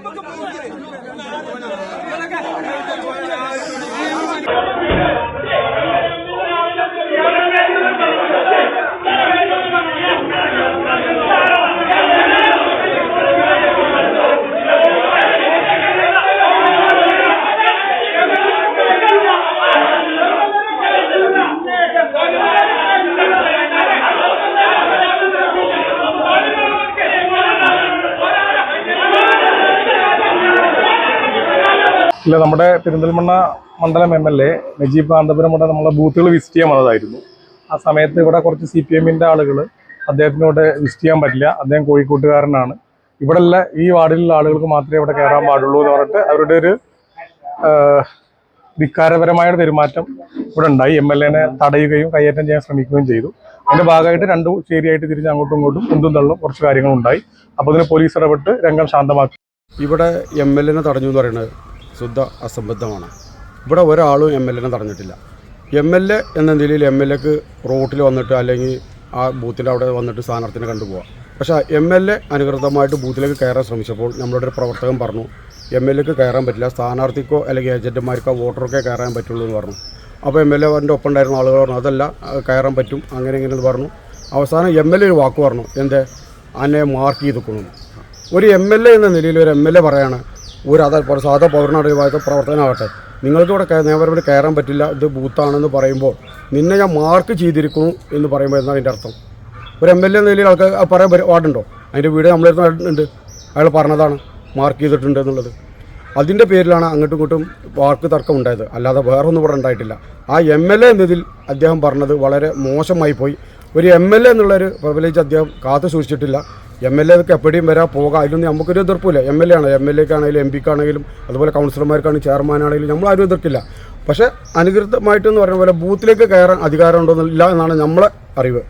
നമുക്ക് ഇല്ല നമ്മുടെ പെരിന്തൽമണ്ണ മണ്ഡലം M L A Najeeb Kanthapuram ഇവിടെ നമ്മളെ ബൂത്തുകൾ വിസിറ്റ് ചെയ്യാൻ വന്നതായിരുന്നു. ആ സമയത്ത് ഇവിടെ കുറച്ച് സി പി എമ്മിന്റെ ആളുകൾ അദ്ദേഹത്തിനോട് വിസിറ്റ് ചെയ്യാൻ പറ്റില്ല. അദ്ദേഹം കോഴിക്കോട്ടുകാരനാണ്. ഇവിടെ അല്ല ഈ വാർഡിലുള്ള ആളുകൾക്ക് മാത്രമേ ഇവിടെ കയറാൻ പാടുള്ളൂ എന്ന് പറഞ്ഞിട്ട് അവരുടെ ഒരു ധിക്കാരപരമായ പെരുമാറ്റം ഇവിടെ ഉണ്ടായി. എം എൽ എനെ തടയുകയും കയ്യേറ്റം ചെയ്യാൻ ശ്രമിക്കുകയും ചെയ്തു. അതിന്റെ ഭാഗമായിട്ട് രണ്ടു ചേരിയായിട്ട് തിരിഞ്ഞ് അങ്ങോട്ടും ഇങ്ങോട്ടും കുന്തും തള്ളും കുറച്ച് കാര്യങ്ങളുണ്ടായി. അപ്പോൾ അതിന് പോലീസ് ഇടപെട്ട് രംഗം ശാന്തമാക്കി. ഇവിടെ എം എൽ എനെ തടഞ്ഞു എന്ന് പറയുന്നത് ശുദ്ധ അസംബദ്ധമാണ്. ഇവിടെ ഒരാളും എം എൽ എനെ തടഞ്ഞിട്ടില്ല. എം എൽ എ എന്ന നിലയിൽ എം എൽ എക്ക് റോട്ടിൽ വന്നിട്ട് അല്ലെങ്കിൽ ആ ബൂത്തിന്റെ അവിടെ വന്നിട്ട് സ്ഥാനാർത്ഥിനെ കണ്ടുപോകാം പക്ഷേ എം എൽ എ അനുകൃതമായിട്ട് ബൂത്തിലേക്ക് കയറാൻ ശ്രമിച്ചപ്പോൾ നമ്മളുടെ ഒരു പ്രവർത്തകൻ പറഞ്ഞു എം എൽ എക്ക് കയറാൻ പറ്റില്ല. സ്ഥാനാർത്ഥിക്കോ അല്ലെങ്കിൽ ഏജന്റുമാർക്കോ വോട്ടർക്കോ കയറാൻ പറ്റുള്ളൂ എന്ന് പറഞ്ഞു. അപ്പോൾ എം എൽ എന്റെ ഒപ്പം ഉണ്ടായിരുന്ന ആളുകൾ പറഞ്ഞു അതല്ല കയറാൻ പറ്റും. അങ്ങനെ ഇങ്ങനെ പറഞ്ഞു. അവസാനം എം എൽ എ ഒരു വാക്ക് പറഞ്ഞു എന്തേ? അന്നെ മാർക്ക് ചെയ്തു കൊടുക്കുന്നു ഒരു എം എൽ എ എന്ന നിലയിൽ ഒരു എം എൽ എ പറയാണ് ഒരു അതാ സാധാ പൗരനാണ് പ്രവർത്തനമാകട്ടെ നിങ്ങൾക്ക് ഇവിടെ നിയമപരമായിട്ട് കയറാൻ പറ്റില്ല ഇത് ബൂത്താണെന്ന് പറയുമ്പോൾ നിന്നെ ഞാൻ മാർക്ക് ചെയ്തിരിക്കുന്നു എന്ന് പറയുമ്പോൾ എന്നാണ് അതിന്റെ അർത്ഥം? ഒരു എം എൽ എ എന്ന നിലയിൽ ആൾക്ക് പറയാൻ പാടുണ്ടോ അതിന്റെ വീട് നമ്മളെടുത്ത് അയാൾ പറഞ്ഞതാണ് മാർക്ക് ചെയ്തിട്ടുണ്ട് എന്നുള്ളത്. അതിന്റെ പേരിലാണ് അങ്ങോട്ടും ഇങ്ങോട്ടും വാക്ക് തർക്കം ഉണ്ടായത്. അല്ലാതെ വേറൊന്നും ഇവിടെ ഉണ്ടായിട്ടില്ല. ആ എം എൽ എ എന്നതിൽ അദ്ദേഹം പറഞ്ഞത് വളരെ മോശമായി പോയി. ഒരു എം എൽ എ എന്നുള്ളൊരു പ്രിവിലേജ് അദ്ദേഹം കാത്തു സൂക്ഷിച്ചിട്ടില്ല. എം എൽ എക്ക് എപ്പോഴും വരാൻ പോകാം. അതിലൊന്നും നമുക്കൊരു എതിർപ്പില്ല എം എൽ എ ആണ് എം എൽ എക്ക് ആണെങ്കിലും എം പിക്കാണെങ്കിലും അതുപോലെ കൗൺസിലർമാർക്കാണെങ്കിലും ചെയർമാനാണെങ്കിലും നമ്മൾ ആരും എതിർക്കില്ല. പക്ഷേ അനുകൃതമായിട്ടെന്ന് പറഞ്ഞ പോലെ ബൂത്തിലേക്ക് കയറാൻ അധികാരമുണ്ടോ എന്നില്ല എന്നാണ് നമ്മളെ അറിവ്.